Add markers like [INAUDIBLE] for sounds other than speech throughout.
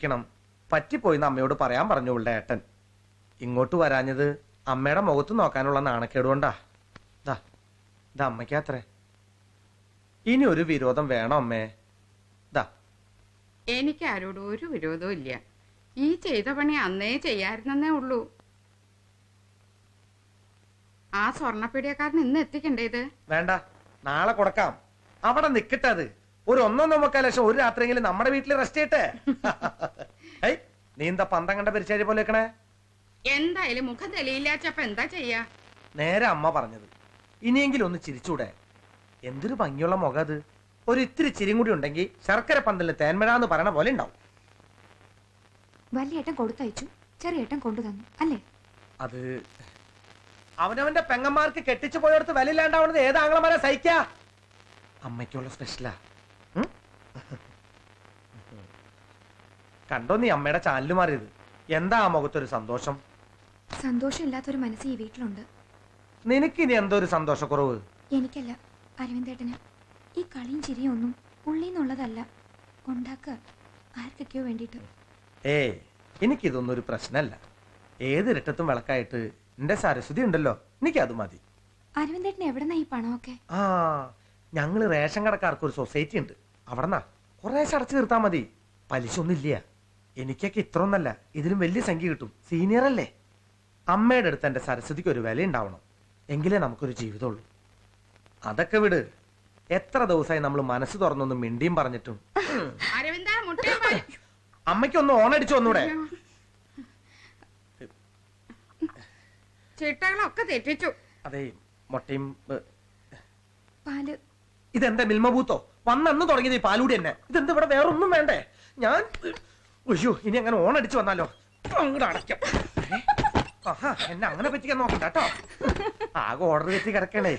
ക്ഷമിക്കണം പറ്റിപ്പോയിന്ന് അമ്മയോട് പറയാൻ പറഞ്ഞു ഇവളുടെ ഏട്ടൻ. ഇങ്ങോട്ട് വരാഞ്ഞത് അമ്മയുടെ മുഖത്ത് നോക്കാനുള്ള നാണക്കേട് ദാ ദാ അമ്മയ്ക്കാത്രേ ഇനി ഒരു വിരോധം വേണം അമ്മേ? ദാ. എനിക്ക് ആരോടും ഒരു വിരോധവും ഇല്ല. ഈ ചെയ്ത പണി അന്നേ ചെയ്യാരുന്നേ ഉള്ളൂ. ആ സ്വർണപ്പീടിയക്കാരൻ ഇന്ന് എത്തിക്കണ്ടേ ഇത്? വേണ്ട നാളെ കൊടുക്കാം. അവിടെ നിക്കട്ടെ അത്. ഒരു ഒന്നൊന്നോ മുക്കാൽ ലക്ഷം ഒരു രാത്രിയെങ്കിലും നമ്മുടെ വീട്ടിൽ റെസ്റ്റ് ചെയ്യട്ടെ? [LAUGHS] ഏയ് നീ എന്താ പന്തം കണ്ട പരിചയ പോലെ വെക്കണേ എന്തായാലും മുഖം തെളിയില്ലാച്ചപ്പ എന്താ ചെയ്യാ? നേരെ അമ്മ പറഞ്ഞത്. ഇനിയെങ്കിലും ഒന്ന് ചിരിച്ചൂടെ? എന്തൊരു ഭംഗിയുള്ള മുഖം അത്. ഒരു ഇത്തിരി ചിരിയും കൂടി ഉണ്ടെങ്കിൽ ശർക്കര പന്തലിന് തേന്മഴ എന്ന് പറയണ പോലെ ഉണ്ടാവും. വലിയേട്ടൻ കൊടുത്തയച്ചു. ചെറിയേട്ടൻ കൊണ്ടു തന്നു അല്ലേ? അത് അവനവന്റെ പെങ്ങന്മാർക്ക് കെട്ടിച്ചു പോയടത്ത് വലിയില്ലാണ്ടാവണത് ഏതാങ്ങളെ ആംഗ്ലമാരെ സഹിക്കാ? അമ്മയ്ക്കുള്ള സ്പെഷ്യലാ കണ്ടോ നീ അമ്മയുടെ ചാനൽ മാറിയത്. എന്താ ആ മുഖത്തൊരു സന്തോഷം? സന്തോഷമില്ലാത്തൊരു മനസ്സ് ഈ വീട്ടിലുണ്ട്. നിനക്കിനി എന്തോ ഒരു സന്തോഷക്കുറവ്? എനിക്കല്ല അരവിന്ദേട്ടന്. ഈ കളിയും ചിരിയും ഒന്നും ഉള്ളിന്നുള്ളതല്ല. ഉണ്ടാക്കുക ആർക്കൊക്കെയോ വേണ്ടിയിട്ട്. ഏ എനിക്കിതൊന്നും ഒരു പ്രശ്നമല്ല ഏത് ഇരട്ടത്തും വിളക്കായിട്ട് എന്റെ സരസ്വതി ഉണ്ടല്ലോ എനിക്ക് അത് മതി. അരവിന്ദേട്ടൻ എവിടെന്നാ ഈ പണമൊക്കെ? ആ ഞങ്ങൾ റേഷൻ കടക്കാർക്ക് ഒരു സൊസൈറ്റി ഉണ്ട് അവിടെന്നാ? കുറേശ്ശെ അടച്ചു തീർത്താ മതി. പലിശ ഒന്നുമില്ല എനിക്കൊക്കെ ഇത്ര ഒന്നല്ല ഇതിലും വലിയ സംഖ്യ കിട്ടും. സീനിയർ അല്ലേ? അമ്മയുടെ അടുത്ത് എന്റെ സരസ്വതിക്ക് ഒരു വില ഉണ്ടാവണം. എങ്കിലേ നമുക്കൊരു ജീവിതമുള്ളൂ. അതൊക്കെ വിട്. എത്ര ദിവസമായി നമ്മൾ മനസ്സ് തുറന്നൊന്നും മിണ്ടിയും പറഞ്ഞിട്ടും. അമ്മയ്ക്കൊന്നും ഓണടിച്ചു ഒന്നുകൂടെ ചിട്ടകളൊക്കെ തെറ്റിച്ചു. അതെ മുട്ടയും ഏ, പാൽ. ഇതെന്താ മിൽമബൂത്തോ വന്നന്ന് തുടങ്ങിയത് ഈ പാലൂടി തന്നെ. ഇതെന്താ ഇവിടെ വേറൊന്നും വേണ്ടേ? ഞാൻ അയ്യോ ഇനി അങ്ങനെ ഓൺ ഓണടിച്ചു വന്നാലോ? അങ്ങോട്ട് അടയ്ക്കാം? ആഹാ എന്നെ അങ്ങനെ പറ്റിക്കാൻ നോക്കണ്ട കേട്ടോ. ആകെ ഓർഡർ വെച്ച് കിടക്കണേ.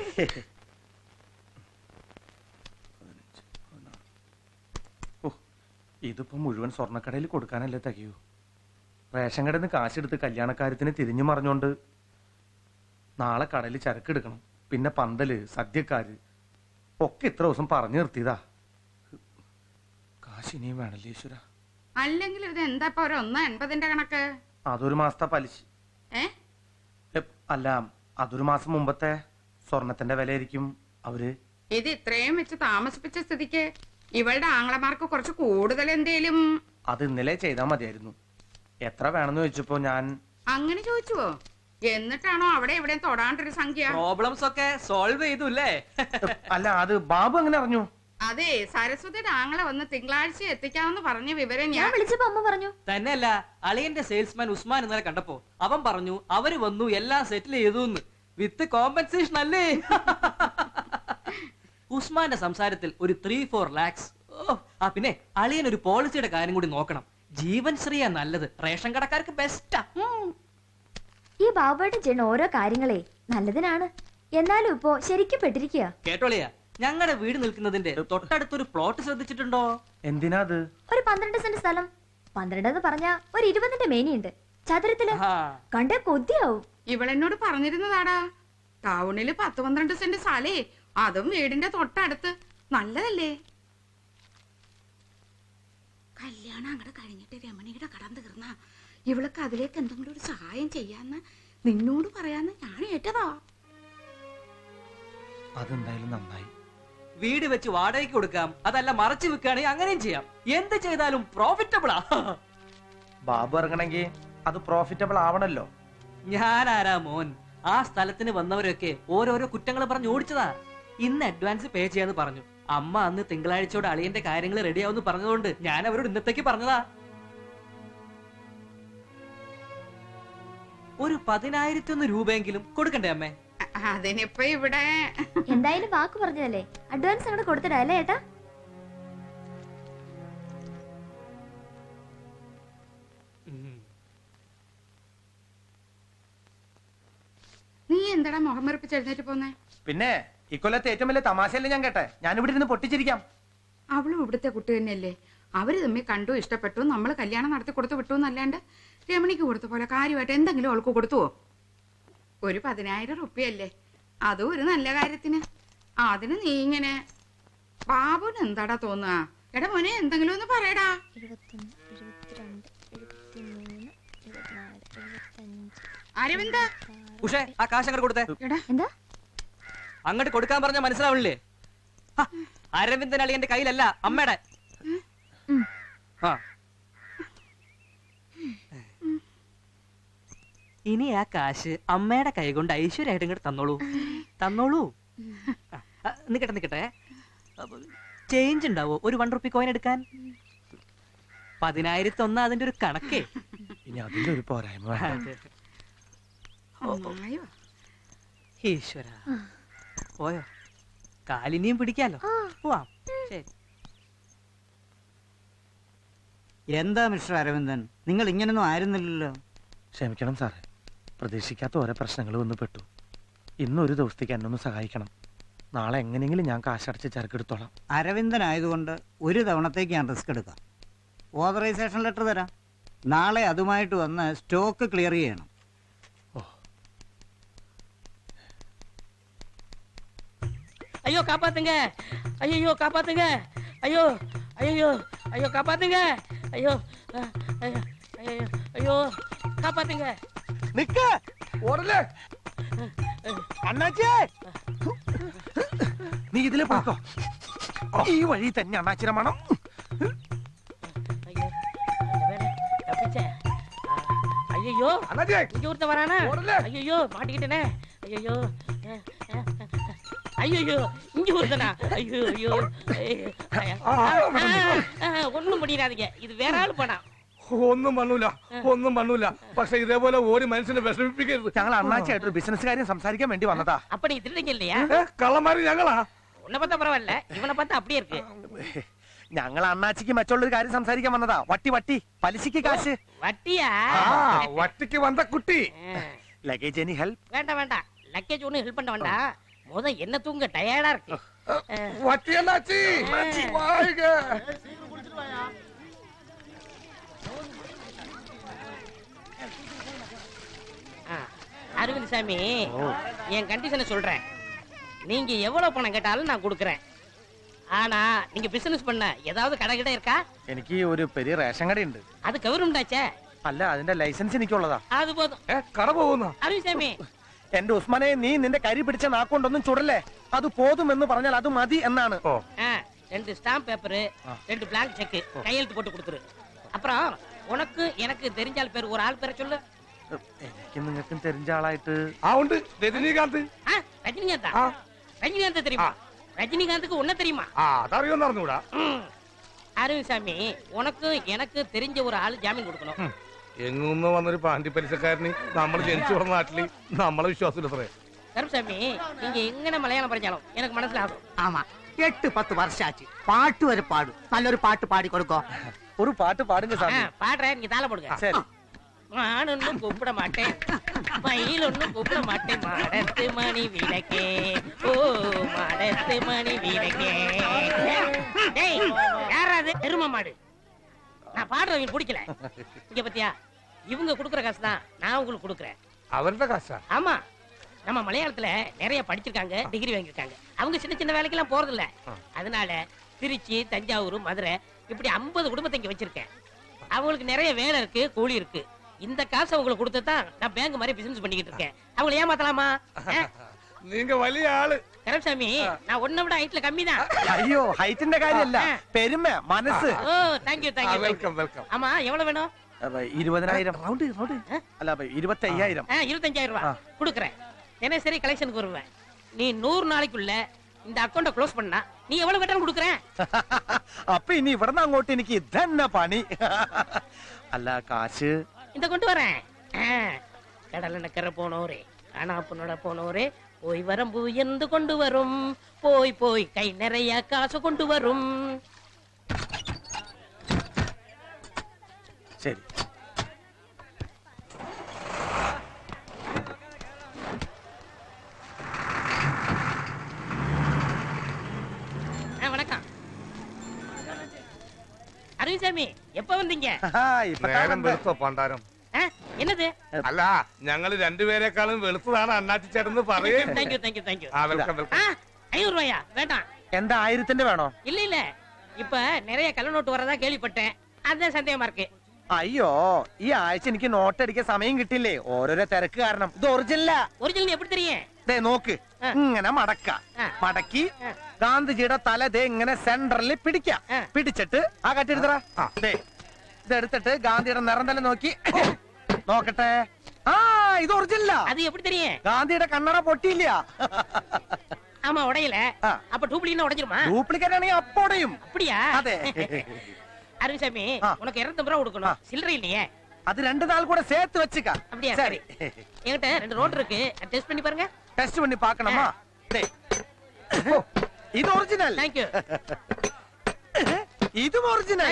ഇതിപ്പോ മുഴുവൻ സ്വർണക്കടയിൽ കൊടുക്കാനല്ലേ തികയൂ? റേഷൻ കടയിൽ നിന്ന് കാശെടുത്ത് കല്യാണക്കാര്യത്തിന് തിരിഞ്ഞു മറിഞ്ഞോണ്ട് നാളെ കടയിൽ ചരക്കെടുക്കണം. പിന്നെ പന്തൽ സദ്യക്കാര് ഒക്കെ ഇത്ര ദിവസം പറഞ്ഞു നിർത്തിയതാ. കാശിനിയും വേണല്ലേശ്വരാ അല്ലെങ്കിൽ ഇത് എന്താ ഇപ്പൊ ഒരു ഒന്ന് എൺപതിന്റെ കണക്ക്? അതൊരു മാസത്തെ പലിശ. ഏ? അല്ല അതൊരു മാസം മുമ്പത്തെ സ്വർണത്തിന്റെ വിലയായിരിക്കും അവർ. ഇത് ഇത്രയും വെച്ച് താമസിപ്പിച്ച സ്ഥിതിക്ക് ഇവളുടെ ആംഗ്ലമാർക്ക് കുറച്ച് കൂടുതൽ എന്തേലും? അത് ഇന്നലെ ചെയ്താൽ മതിയായിരുന്നു. എത്ര വേണമെന്ന് ചോദിച്ചപ്പോ ഞാൻ അങ്ങനെ ചോദിച്ചുവോ? എന്നിട്ടാണോ അവിടെ എവിടെയും തൊടാണ്ടൊരു സംഖ്യ? പ്രോബ്ലംസ് ഒക്കെ സോൾവ് ചെയ്തു അല്ലേ അല്ല അത് ബാബു അങ്ങനെ അറിഞ്ഞു? അതെ സരസ്വതിയുടെ ആങ്ങളെ വന്ന് തിങ്കളാഴ്ച എത്തിക്കാമെന്ന് പറഞ്ഞ വിവരം ഞാൻ വിളിച്ചപ്പോ അമ്മ പറഞ്ഞു. തന്നെയല്ല അളിയന്റെ സെയിൽസ്മാൻ ഉസ്മാൻ ഇന്നലെ കണ്ടപ്പോ അവൻ പറഞ്ഞു അവർ വന്നു എല്ലാം സെറ്റിൽ ചെയ്തു വിത്ത് കോമ്പൻസേഷൻ അല്ലേ? [LAUGHS] ഉസ്മാന്റെ സംസാരത്തിൽ ഒരു ത്രീ ഫോർ ലാക്സ് ഓ ആ പിന്നെ അളിയൻ ഒരു പോളിസിയുടെ കാര്യം കൂടി നോക്കണം. ജീവൻ ശ്രീയാ നല്ലത്. റേഷൻ കടക്കാർക്ക് ബെസ്റ്റാ ഈ ബാബുവേട്ടൻ ചെയ്യുന്ന ഓരോ കാര്യങ്ങളെ നല്ലതിനാണ്. എന്നാലും ഇപ്പോ ശരിക്കും പെട്ടിരിക്കുക കേട്ടോളിയാ? ഞങ്ങളുടെ വീട് നിൽക്കുന്നതിന്റെ തൊട്ടടുത്തൊരു പ്ലോട്ട് ശ്രദ്ധിച്ചിട്ടുണ്ടോ? എന്തിനാ അത്? ഒരു പന്ത്രണ്ട് സെന്റ് സ്ഥലം. പന്ത്രണ്ട് എന്ന് പറഞ്ഞ ഒരു ഇരുപതിന്റെ മേനിയുണ്ട്. ചതുരത്തിൽ കണ്ട കൊതിയാവും. ഇവളെന്നോട് പറഞ്ഞിരുന്നതാടാ. ടൗണിൽ പത്ത് പന്ത്രണ്ട് സെന്റ് സ്ഥലേ. അതും വീടിന്റെ തൊട്ടടുത്ത്. നല്ലതല്ലേ? കല്യാണം അങ്ങോട്ട് കഴിഞ്ഞിട്ട് രമണിയുടെ കടം തീർന്ന. ഇവൾക്ക് അതിലേക്ക് എന്തെങ്കിലും ഒരു സഹായം ചെയ്യാന്ന് നിന്നോട് പറയാന്ന് ഞാൻ ഏറ്റതാ. അതെന്തായാലും നന്നായി. വീട് വെച്ച് വാടകയ്ക്ക് കൊടുക്കാം. അതല്ല മറച്ചു വെക്കുകയാണെങ്കിൽ അങ്ങനെയും ചെയ്യാം. എന്ത് ചെയ്താലും പ്രോഫിറ്റബിളാ ബാബു ഇറങ്ങണമെങ്കിൽ അത് പ്രോഫിറ്റബിൾ ആവണല്ലോ. ഞാൻ ആരാ മോൻ? ആ സ്ഥലത്തിന് വന്നവരൊക്കെ ഓരോരോ കുറ്റങ്ങൾ പറഞ്ഞു ഓടിച്ചതാ. ഇന്ന് അഡ്വാൻസ് പേ ചെയ്യാന്ന് പറഞ്ഞു. അമ്മ അന്ന് തിങ്കളാഴ്ചയോടെ അളിയന്റെ കാര്യങ്ങൾ റെഡിയാവുമെന്ന് പറഞ്ഞതുകൊണ്ട് ഞാൻ അവരോട് ഇന്നത്തേക്ക് പറഞ്ഞതാ. ഒരു പതിനായിരത്തി ഒന്ന് രൂപയെങ്കിലും കൊടുക്കണ്ടേ അമ്മേ? അതിനിപ്പോ ഇവിടെ. എന്തായാലും വാക്ക് പറഞ്ഞതല്ലേ? അഡ്വാൻസ് അങ്ങോട്ട് കൊടുത്തിടാ അല്ലേ ഏട്ടാ? നീ എന്താടാ മുഖം മറിപ്പിച്ച് എഴുന്നേറ്റ് പോന്നെ? പിന്നെ ഇക്കൊല്ലത്തെ ഏറ്റവും വലിയ തമാശയല്ലേ ഞാൻ കേട്ടെ? ഞാൻ ഇവിടെ ഇരുന്ന് പൊട്ടിച്ചിരിക്കാം. അവളും ഇവിടുത്തെ കുട്ടി തന്നെയല്ലേ? അവർ തമ്മിൽ കണ്ടു ഇഷ്ടപ്പെട്ടു നമ്മൾ കല്യാണം നടത്തി കൊടുത്തു വിട്ടു എന്നല്ലാണ്ട് രമണിക്ക് കൊടുത്ത പോലെ കാര്യമായിട്ട് എന്തെങ്കിലും അവൾക്ക് കൊടുത്തുവോ? ഒരു പതിനായിരം റുപ്യല്ലേ അതും ഒരു നല്ല കാര്യത്തിന്. അതിന് നീ ഇങ്ങനെ ബാബുന് എന്താടാ തോന്നുക? എടാ മോനെ എന്തെങ്കിലും ഒന്ന് പറയടാ. അരവിന്ദ ഉഷേ ആ കാശ് അങ്ങോട്ട് കൊടുത്തേ. എടാ. എന്താ? അങ്ങോട്ട് കൊടുക്കാൻ പറഞ്ഞ മനസ്സിലാവണില്ലേ? അരവിന്ദൻ അളിയന്റെ കയ്യിലല്ല അമ്മയുടെ. ആ. ഇനി ആ കാശ് അമ്മയുടെ കൈ കൊണ്ട് ഐശ്വര്യമായിട്ട് ഇങ്ങോട്ട് തന്നോളൂ. തന്നോളൂ. നിക്കട്ടെ നിക്കട്ടെ. ചേഞ്ച് ഉണ്ടാവോ? ഒരു വൺ റുപ്പി കോയിൻ എടുക്കാൻ? പതിനായിരത്തി ഒന്ന് അതിന്റെ ഒരു കണക്കേ. ഇനി അതിന്റെ ഒരു പോരായ്മ. ഈശ്വര. പോയോ? കാലിനിയും പിടിക്കാലോ? പോവാം. ശരി. എന്താ മിസ്റ്റർ അരവിന്ദൻ? നിങ്ങൾ ഇങ്ങനൊന്നും ആയിരുന്നില്ലല്ലോ. ക്ഷമിക്കണം സാറേ. പ്രതീക്ഷിക്കാത്ത ഓരോ പ്രശ്നങ്ങൾ വന്ന് പെട്ടു ഇന്ന് ഒരു ദിവസത്തേക്ക് എന്നെ ഒന്ന് സഹായിക്കണം നാളെ എങ്ങനെയെങ്കിലും ഞാൻ കാശടച്ച് ചരക്കെടുത്തോളാം അരവിന്ദൻ ആയതുകൊണ്ട് ഒരു തവണത്തേക്ക് ഞാൻ റിസ്ക് എടുക്കാം ഓതറൈസേഷൻ ലെറ്റർ തരാം നാളെ അതുമായിട്ട് വന്ന് സ്റ്റോക്ക് ക്ലിയർ ചെയ്യണം ஐயோ காப்பாத்துங்க ஐயோ காப்பாத்துங்க ஐயோ ஐயோ ஐயோ காப்பாத்துங்க ஐயோ அஹ், ஐயோ ஐயோ ஐயோ காப்பாத்துங்க നിക്ക് ഓടല്ലേ അണ്ണാച്ചേ നീ ഇതിലെ പോക്കോ ഈ വഴി തന്നെ അണ്ണാച്ചിര മണം ஐயோ நல்ல வேளை, தப்பிச்சேன் ஐயோ അണ്ണാച്ചേ இங்க ஒருத்தன் வரானா ஓடல. ஐயோ மாட்டிக்கிட்டேனே ஐயோ ஐயோ இங்க ஒருத்தனா ஐயோ ஐயோ ஒண்ணும் பண்ணிடாதீங்க இது வேற ஆள் பணம் ഒന്നും പണൂല ഒന്നും പണൂല പക്ഷെ ഇതേപോലെ ഒരു മനുഷ്യനെ വിഷമിപ്പിക്കരുത് ഞങ്ങൾ അണ്ണാച്ചിയായിട്ട് ഒരു ബിസിനസ് കാര്യം സംസാരിക്കാൻ വേണ്ടി വന്നതാ அப்ப நீங்க திருடுங்க இல்லையா ഏ, കള്ളന്മാര് ഞങ്ങളാ உன்னை பார்த்தா பரவாயில்ல இவனை பார்த்தா அப்படியே இருக்கு ഞങ്ങൾ അണ്ണാച്ചിക്ക് മെച്ചമുള്ള ഒരു കാര്യം സംസാരിക്കാൻ വന്നതാ വട്ടി വട്ടി പലിശക്ക് കാശ് வட்டியா ആ വട്ടിക്ക് വന്ന കുട്ടി ஆ. ലഗേജ് എനി ഹെൽപ്പ് வேண்டாம் வேண்டாம் லக்கேஜ் ஒண்ணும் ஹெல்ப் பண்ண வேண்டாம் முத என்ன தூங்க டயர்டா இருக்கு വട്ടി അണ്ണാച്ചി அரவிந்த் சாமி என் கண்டிஷனை சொல்றேன் நீங்க எவ்வளவு பணம் கேட்டாலும் நான் கொடுக்குறேன் ஆனா நீங்க பிசினஸ் பண்ண ஏதாவது கடை கடை இருக்கா എനിക്ക് ഒരു പെരിയ റേഷൻ കടയുണ്ട് அது கவர்மெண்டாச்சே അല്ല അതിന്റെ ലൈസൻസ് എനിക്കുള്ളതാ அது போதும் ഏ കട പോകുന്ന அரவிந்த் சாமி എന്റെ ഉസ്മാനെ നീ നിന്റെ കരി പിടിച്ച നാക്കൊണ്ടൊന്നും ചുടല്ലേ അത് പോതുമെന്ന് പറഞ്ഞാൽ അത് മതി എന്നാണ് ഓ ஆ, ரெண்டு ஸ்டாம்ப் பேப்பரு ரெண்டு பிளாங்க் செக் கையெழுத்து போட்டு கொடுத்துரு அப்புறம் உனக்கு எனக்கு தெரிஞ்சால் பேர் ஒரு ஆள் பேரை சொல்லு എനിക്കും നിങ്ങൾക്കും തെരിഞ്ഞ ആളായിട്ട് ആ ഉണ്ട്. രജനീകാന്ത്. ரஜினிகாந்தா ஆ. ரஜினிகாந்த் தெரியுமா ரஜினிகாந்துக்கு ஒன்ன தெரியுமா ആ അതറിയോന്ന് അറിഞ്ഞൂടാ அரவிசாமி உனக்கு எனக்கு தெரிஞ்ச ஒரு ஆளு ஜாமீன் கொடுக்கணும் ഹും. എങ്ങുന്ന് വന്നൊരു പാണ്ടി പലിശക്കാരന് നമ്മൾ ജനിച്ചു വളർന്ന നാട്ടിൽ നമ്മളെ വിശ്വാസമില്ലത്രേ கருப்சாமி நீங்க எங்கன மலையாளம் பறிஞ்சாலும் எனக்கு மனசிலாகும் ആമാ എട്ട് പത്ത് വർഷാച്ച്. പാട്ട് വരെ പാടും. നല്ലൊരു പാട്ട് പാടി കൊടുക്കോ ഒരു പാട്ട് പാടുങ്ക ആ, സ്വാമി. പാடுற நீங்க தாள போடுங்க ശരി. நான் ஒன்றும் கூப்பிட மாட்டேன். மயில் ஒன்றும் கூப்பிட மாட்டேன். மாடத்து மணி விளக்கே. ஓ மாடத்து மணி விளக்கே. டேய் யாராவது எரும மாடு. நான் பாடுறவங்க பிடிக்கல. இங்க பத்தியா? இவங்க கொடுக்குற காசு தான் நான் உங்களுக்கு கொடுக்குறேன். அவர்தான் காசா? ஆமா. நம்ம மலையாளத்துல நிறைய படிச்சிருக்காங்க டிகிரி வாங்கியிருக்காங்க. அவங்க சின்ன சின்ன வேலைக்கெல்லாம் போறதில்ல. அதனால திருச்சி தஞ்சாவூர் மதுரை இப்படி ஐம்பது குடும்பத்தை இங்க வச்சிருக்கேன். அவங்களுக்கு நிறைய வேலை இருக்கு கூலி இருக்கு. இந்த காசை உங்களுக்கு கொடுத்து தான் நான் பேங்க் மாதிரி பிசினஸ் பண்ணிக்கிட்டு இருக்கேன் அவங்களை ஏமாத்தலாமா നീങ്ക വലിയ ആള് கரப்சாமி நான் ஒன்ன விட ஹைட்ல கம்மி தான் അയ്യോ ഹൈറ്റിന്റെ കാര്യമല്ല പെരുമ മനസ്സ് ஓ தேங்க்யூ தேங்க்யூ വെൽക്കം വെൽക്കം ஆமா எவ்வளவு வேணும் അപ്പൊ ഇരുപതിനായിരം റൗണ്ട് റൗണ്ട് അല്ല അപ്പൊ ഇരുപത്തി അയ്യായിരം ஆ, இருபத்தஞ்சாயிரம் ஆ. ரூபாய் கொடுக்குறேன் தினசரி கலெக்ஷனுக்கு வருவேன் நீ நூறு நாளைக்குள்ள இந்த அக்கௌண்ட்டை க்ளோஸ் பண்ணா நீ எவ்வளவு கட்டணம் கொடுக்குறேன் അപ്പൊ ഇനി ഇവിടുന്ന് അങ്ങോട്ട് എനിക്ക് ഇതന്നെ പണി അല്ല കാശ് இந்த கொண்டு வரேன். ஆ, நக்கற போனோரே அனாப்புனோட போனோரே போய் வரம்பு எந்து கொண்டு வரும். போய் போய் கை நிறைய காசு கொண்டு வரும். சரி. வந்தீங்க ആഹാ, ഇപ്പൊ താൻ നേരം വന്നേ. വെളുത്തോ പണ്ടാരം ஆ, என்னது അല്ല ഞങ്ങള് രണ്ടുപേരെക്കാളും വെളുത്തതാണ് അണ്ണാച്ചി ചേട്ടന്ന് പറയേ தேங்க்யூ தேங்க்யூ தேங்க்யூ ആ വെൽക്കം വെൽക്കം ஆ ஐநூறு ரூபாயா வேண்டாம் എന്താ ആയിരത്തിന്റെ വേണോ இல்ல இல்ல இப்ப நிறைய கள்ள நோட்டு வரதா கேள்விப்பட்டேன் அதான் சந்தேகமா இருக்கு അയ്യോ ഈ ആഴ്ച എനിക്ക് നോട്ട് അടിക്കാൻ സമയം കിട്ടില്ലേ ഓരോരോ തിരക്ക് കാരണം ഇത് ഒറിജിനല്ല ஒரிஜினல் எப்படி தெரியும் ദേ നോക്ക് ആ. ഇങ്ങനെ മടക്ക ആ. മടക്കി ആ. ഗാന്ധിജിയുടെ തല ദേ ഇങ്ങനെ സെന്ററിൽ പിടിക്കാം ആ. പിടിച്ചിട്ട് ആ കട്ടെടുത്തറ ദേ ഇതെടുത്തിട്ട് ഗാന്ധിയുടെ നിറം തല നോക്കി നോക്കട്ടെ ആ ഇത് ഒറിജിനല്ല அது எப்படி தெரியும் ഗാന്ധിയുടെ കണ്ണട പൊട്ടിയില്ല ஆமா உடையல ஆ. அப்ப டூப்ளினா உடைஞ்சிருமா ഡ്യൂപ്ലിക്കേറ്റ് ആണെങ്കിൽ അപ്പോടെയും அப்படியா അതെ அருவிசாமி ஆ. உனக்கு இருநூத்தம்பது ரூபா கொடுக்கணும் சில்லறை இல்லையே അത് രണ്ടു നാൾ കൂടെ சேர்த்து வச்சுக்க அப்படியா சரி என்கிட்ட ரெண்டு ரோட் இருக்கு டெஸ்ட் பண்ணி பாருங்க ടെസ്റ്റ് பண்ணி பார்க்கணுமா ദേ. ഓ, ഇത് ഒറിജിനൽ தேங்க்யூ ഇതും ഒറിജിനൽ [LAUGHS]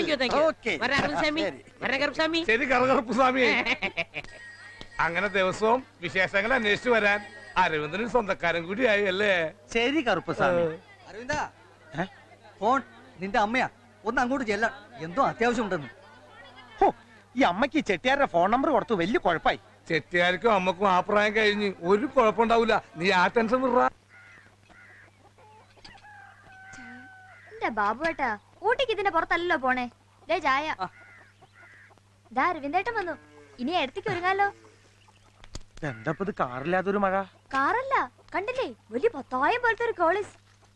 അങ്ങനെ ദിവസവും വിശേഷങ്ങൾ അന്വേഷിച്ചു വരാൻ അരവിന്ദനും സ്വന്തക്കാരൻ കൂടിയായി അല്ലേ? ശരി കറുപ്പസ്വാമി അരവിന്ദ ഫോൺ നിന്റെ അമ്മയാ. ഒന്ന് അങ്ങോട്ട് ചെല്ല. എന്തോ അത്യാവശ്യം ഉണ്ടെന്ന് ഹോ ഈ ചെട്ടിയാരുടെ ഫോൺ നമ്പർ കൊടുത്തു വലിയ കുഴപ്പമായി ചെട്ടിയാർക്കും അമ്മക്കും ആ പ്രായം കഴിഞ്ഞ് ഒരു കുഴപ്പമുണ്ടാവൂല. നീ ആ ടെൻഷൻ വിടാ ബാബു ഏട്ടാ ഊട്ടിക്ക് ഇതിന്റെ പുറത്തല്ലോ പോണേ. ദേ ചായ. ദാ അരവിന്ദേട്ടൻ വന്നു. ഇനി എടുത്തേക്ക് ഒരുങ്ങാലോ? എന്താ ഇത് കാറില്ലാത്തൊരു മഴ? കാറല്ല. കണ്ടില്ലേ? വലിയ പത്തായം പോലത്തെ ഒരു കോളേജ്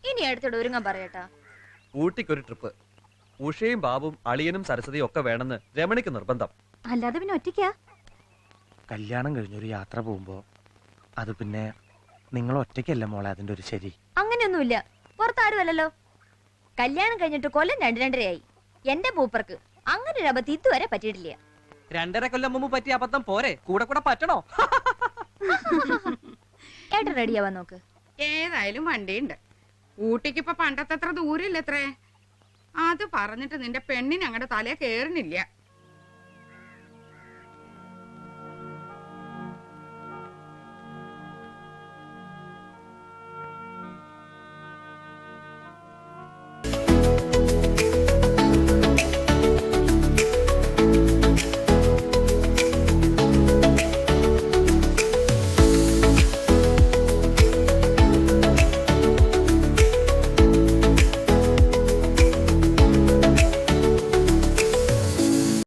ഇനി എടുത്തോട് ഒരുങ്ങാൻ പറയട്ടാ. ഊട്ടിക്കൊരു ട്രിപ്പ്. ഉഷയും ബാബും അളിയനും സരസ്വതിയും ഒക്കെ വേണമെന്ന് രമണിക്ക് നിർബന്ധം. അല്ലാതെ പിന്നെ ഒറ്റയ്ക്കാ? കല്യാണം കഴിഞ്ഞൊരു യാത്ര പോകുമ്പോ അത് പിന്നെ നിങ്ങൾ ഒറ്റയ്ക്കല്ല മോളെ അതിന്റെ ഒരു ശരി? അങ്ങനെയൊന്നുമില്ല. പുറത്താരും അല്ലല്ലോ കല്യാണം കഴിഞ്ഞിട്ട് കൊല്ലം രണ്ട് രണ്ടരയായി. എന്റെ മൂപ്പർക്ക് അങ്ങനെ ഒരു അബദ്ധം ഇതുവരെ പറ്റിയിട്ടില്ല. രണ്ടര കൊല്ലം മുമ്പ് പറ്റിയ അബദ്ധം പോരെ? കൂടെ കൂടെ പറ്റണോ? ഏട്ടൻ റെഡിയാവാൻ നോക്ക്. ഏതായാലും വണ്ടിയുണ്ട്. ഊട്ടിക്ക് ഇപ്പൊ പണ്ടത്തെ അത്ര ദൂരമില്ലത്രേ അത് പറഞ്ഞിട്ട് നിന്റെ പെണ്ണിന് അങ്ങടെ തലേ കേറുന്നില്ല.